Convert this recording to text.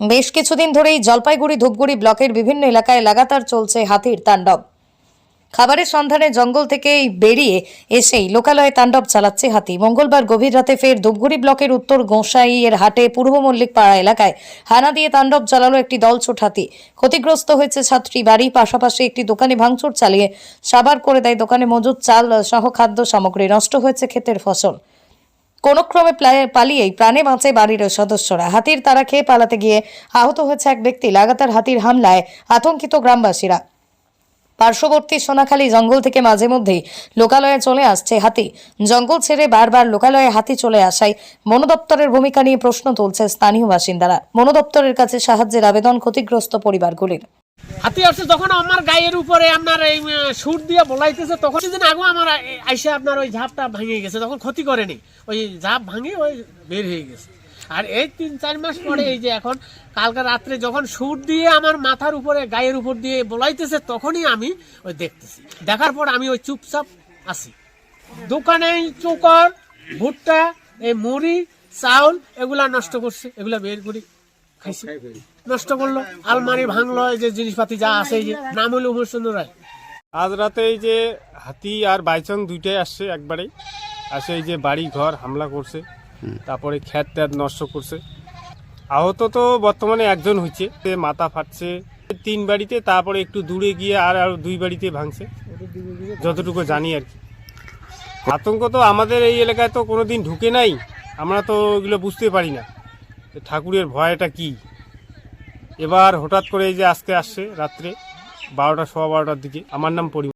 বেশ কিছুদিন ধরেই জলপাইগুড়ি, ধূপগুড়ি ব্লকের বিভিন্ন এলাকায় লাগাতার চলছে হাতির তাণ্ডব। খাবারের সন্ধানে জঙ্গল থেকেই বেরিয়ে এসেই লোকালয়ে তাণ্ডব চালাচ্ছে হাতি। মঙ্গলবার গভীর রাতে ফের ধূপগুড়ি ব্লকের উত্তর গোঁসাইয়ের হাটে পূর্ব মল্লিক পাড়া এলাকায় হানা দিয়ে তাণ্ডব চালালো একটি দলছুট হাতি। ক্ষতিগ্রস্ত হয়েছে ছাত্রী বাড়ি, পাশাপাশি একটি দোকানে ভাঙচুর চালিয়ে সাবার করে দেয় দোকানে মজুদ চাল সহ খাদ্য সামগ্রী। নষ্ট হয়েছে ক্ষেতের ফসল। কোনো ক্রমে প্লা- পালিয়েই প্রাণে বাঁচে বাড়ির সদস্যরা। হাতির তারা খেয়ে পালাতে গিয়ে আহত হয়েছে এক ব্যক্তি। লাগাতার হাতির হামলায় আতঙ্কিত গ্রামবাসীরা। পার্শ্ববর্তী সোনাখালী জঙ্গল থেকে মাঝে মধ্যেই লোকালয়ে চলে আসছে হাতি। জঙ্গল ছেড়ে বারবার লোকালয়ে হাতি চলে আসায় বন দপ্তরের ভূমিকা নিয়ে প্রশ্ন তুলছে স্থানীয় বাসিন্দারা। বন দপ্তরের কাছে সাহায্যের আবেদন ক্ষতিগ্রস্ত পরিবারগুলির। হাতি আসছে, যখন আমার গায়ের উপরে আপনার এই সুর দিয়ে বলাইতেছে, তখন দিন আগে আমার আইসে আপনার ওই গেছে তখন ক্ষতি করেনি, ওই ভাঙে ওই বের হয়ে গেছে। আর এই তিন, চার মাস পরে এই যে এখন, কালকে রাত্রে যখন সুর দিয়ে আমার মাথার উপরে, গায়ের উপর দিয়ে বলাইতেছে, তখনই আমি ওই দেখতেছি। দেখার পর আমি ওই চুপচাপ আসি দোকানে চোকর, ভুট্টা, এই মুড়ি, চাউল, এগুলা নষ্ট করছে, এগুলা বের করি। খাইছি। নষ্ট করল আলমারি ভাঙলো এই যে জিনিসপাতি যা আছে এই যে নাম হলো উমেশ চন্দ্র রায়। আজ রাতে এই যে হাতি আর বাইচং দুইটাই আসছে একবারেই। আসে এই যে বাড়ি ঘর হামলা করছে তারপরে খ্যাত ট্যাত নষ্ট করছে। আহত তো বর্তমানে একজন হয়েছে সে মাথা ফাটছে। তিন বাড়িতে তারপরে একটু দূরে গিয়ে আর আর দুই বাড়িতে ভাঙছে। যতটুকু জানি আর কি। আতঙ্ক তো আমাদের এই এলাকায় তো কোনোদিন ঢুকে নাই আমরা তো ওগুলো বুঝতে পারি না। ঠাকুরের ভয়টা কি? এবার হঠাৎ করে এই যে আজকে আসছে রাত্রে বারোটা, সোয়া বারোটার দিকে। আমার নাম পরি